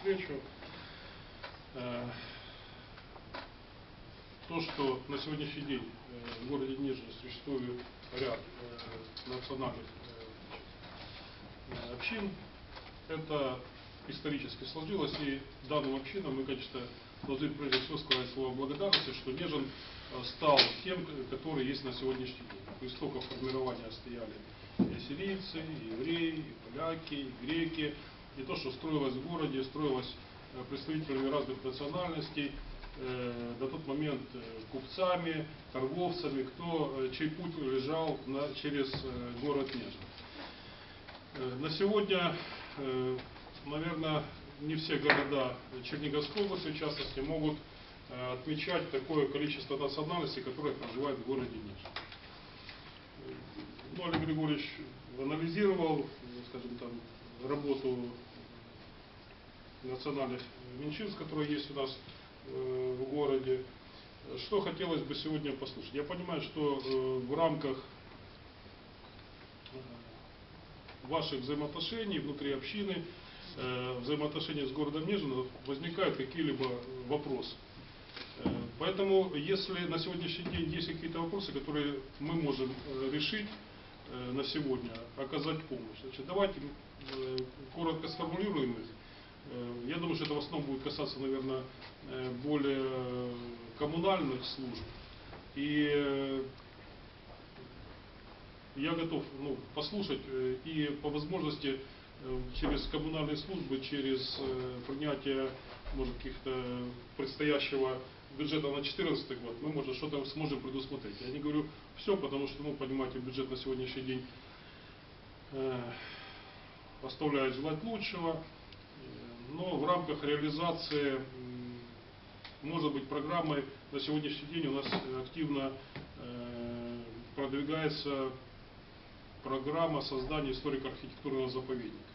встречу. Э, То, что на сегодняшний день э, в городе Нижний существует ряд э, национальных общин, это исторически сложилось, и данным общинам мы, конечно, должны прежде всего сказать слово благодарности, что Нежин стал тем, который есть на сегодняшний день. У истоков формирования стояли и сирийцы, и евреи, и поляки, и греки, и то, что строилось в городе, строилось э, представителями разных национальностей, э, на тот момент э, купцами, торговцами, кто, чей путь лежал на- через город Нежин. На сегодня, наверное, не все города Черниговской области, в частности, могут отмечать такое количество национальностей, которые проживают в городе Нижний. Ну, Олег Григорьевич анализировал, э, скажем там, работу национальных меньшинств, которые есть у нас э, в городе. Что хотелось бы сегодня послушать? Я понимаю, что э, в рамках э, ваших взаимоотношений внутри общины, взаимоотношений с городом Нижино возникают какие-либо вопросы. Поэтому, если на сегодняшний день есть какие-то вопросы, которые мы можем решить на сегодня, оказать помощь, значит, давайте э, коротко сформулируем их. Э, Я думаю, что это в основном будет касаться, наверное, э, более э, коммунальных служб. И э, я готов ну, послушать э, и по возможности э, через коммунальные службы, через э, принятие может каких-то предстоящего бюджета на 2014 год, мы может что-то сможем предусмотреть. Я не говорю все, потому что, ну, понимаете, бюджет на сегодняшний день э, оставляет желать лучшего, Э, но в рамках реализации, м, может быть, программы на сегодняшний день у нас э, активно э, продвигается программа создания историко-архитектурного заповедника.